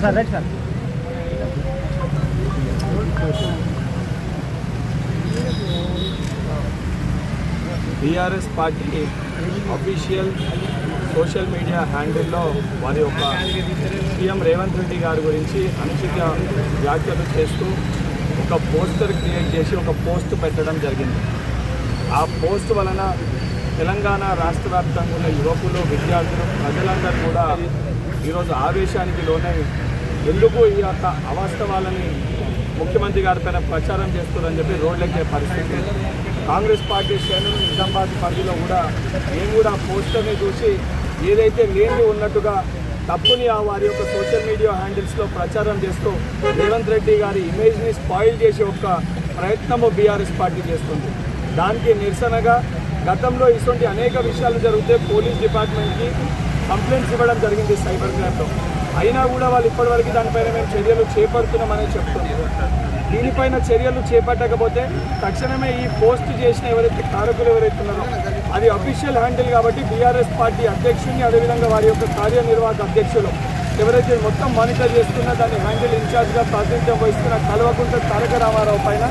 Sir BRS party official social media హ్యాండిల్లో వారి యొక్క CM Revanth Reddy గారి గురించి అనుచిత వ్యాఖ్యలు చేస్తూ ఒక పోస్టర్ క్రియేట్ చేసి ఒక పోస్ట్ పెట్టడం జరిగింది. ఆ పోస్ట్ వలన తెలంగాణ రాష్ట్ర వ్యాప్తంగా ఉన్న యువకులు విద్యార్థులు ప్రజలందరూ కూడా ఈరోజు ఆవేశానికి లోనై ఎందుకు ఈ యొక్క అవాస్తవాలని ముఖ్యమంత్రి గారి పైన ప్రచారం చేస్తున్నారని చెప్పి రోడ్లెక్కే పరిస్థితి కాంగ్రెస్ పార్టీ శ్రేణులు నిజామాబాద్ పరిధిలో కూడా మేము కూడా పోస్టర్ని చూసి ఏదైతే లేని ఉన్నట్టుగా తప్పుని ఆ వారి యొక్క సోషల్ మీడియా హ్యాండిల్స్లో ప్రచారం చేస్తూ రేవంత్ రెడ్డి గారి ఇమేజ్ని స్పాయిల్ చేసే ఒక ప్రయత్నము బీఆర్ఎస్ పార్టీ చేస్తుంది. దానికి నిరసనగా గతంలో ఇటువంటి అనేక విషయాలు జరిగితే పోలీస్ డిపార్ట్మెంట్కి కంప్లైంట్స్ ఇవ్వడం జరిగింది సైబర్ క్రైమ్లో. అయినా కూడా వాళ్ళు ఇప్పటివరకు దానిపైన మేము చర్యలు చేపడుతున్నామని చెప్తుంది దీనిపైన చర్యలు చేపట్టకపోతే తక్షణమే ఈ పోస్ట్ చేసిన ఎవరైతే కారకులు ఎవరైతే ఉన్నారో అది అఫీషియల్ హ్యాండిల్ కాబట్టి బీఆర్ఎస్ పార్టీ అధ్యక్షుడిని అదేవిధంగా వారి యొక్క కార్యనిర్వాహక అధ్యక్షులు ఎవరైతే మొత్తం మానిటర్ చేస్తున్న దాని హ్యాండిల్ ఇన్ఛార్జ్గా ప్రాతినిధ్యం వహిస్తున్న కల్వకుంట తారక రామారావు పైన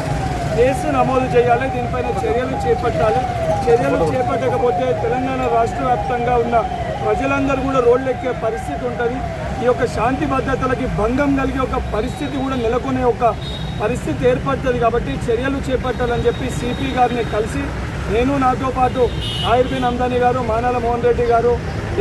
కేసు నమోదు చేయాలి దీనిపైన చర్యలు చేపట్టాలి. చర్యలు చేపట్టకపోతే తెలంగాణ రాష్ట్ర వ్యాప్తంగా ఉన్న ప్రజలందరూ కూడా రోడ్లెక్కే పరిస్థితి ఉంటుంది. ఈ యొక్క శాంతి భద్రతలకి భంగం కలిగే ఒక పరిస్థితి కూడా నెలకొనే ఒక పరిస్థితి ఏర్పడుతుంది కాబట్టి చర్యలు చేపట్టాలని చెప్పి సిపి గారిని కలిసి నేను నాతో పాటు ఆయుర్బీన్ అందాని గారు మానాల మోహన్ రెడ్డి గారు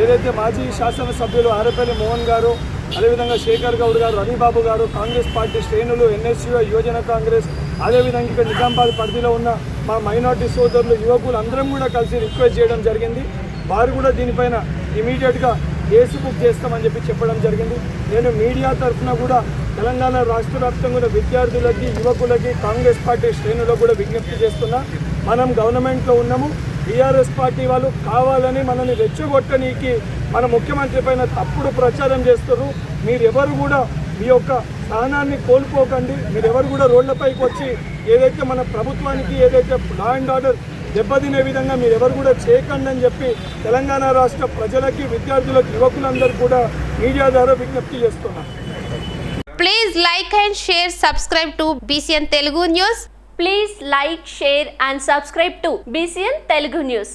ఏదైతే మాజీ శాసనసభ్యులు ఆరపల్లి మోహన్ గారు అదేవిధంగా శేఖర్ గౌడ్ గారు రవిబాబు గారు కాంగ్రెస్ పార్టీ శ్రేణులు ఎన్ఎస్యూ యువజన కాంగ్రెస్ అదేవిధంగా ఇక్కడ నిజామాబాద్ పరిధిలో ఉన్న మా మైనార్టీ సోదరులు యువకులు అందరం కూడా కలిసి రిక్వెస్ట్ చేయడం జరిగింది. వారు కూడా దీనిపైన ఇమీడియట్గా కేసు బుక్ చేస్తామని చెప్పి చెప్పడం జరిగింది. నేను మీడియా తరఫున కూడా తెలంగాణ రాష్ట్ర వ్యాప్తంగా విద్యార్థులకి యువకులకి కాంగ్రెస్ పార్టీ శ్రేణులకు కూడా విజ్ఞప్తి చేస్తున్నా. మనం గవర్నమెంట్లో ఉన్నాము. టీఆర్ఎస్ పార్టీ వాళ్ళు కావాలని మనల్ని రెచ్చగొట్టనీకి మన ముఖ్యమంత్రి పైన తప్పుడు ప్రచారం చేస్తారు మీరెవరు కూడా మీ యొక్క స్థానాన్ని కోల్పోకండి. మీరెవరు కూడా రోడ్లపైకి వచ్చి ఏదైతే మన ప్రభుత్వానికి ఏదైతే లా అండ్ ఆర్డర్ దెబ్బతినే విధంగా మీరు ఎవరు కూడా చేయకండి అని చెప్పి తెలంగాణ రాష్ట్ర ప్రజలకి విద్యార్థులకు యువకులందరూ కూడా మీడియా ద్వారా విజ్ఞప్తి చేస్తున్నారు please like and share subscribe to BCN Telugu news please like share and subscribe to BCN Telugu news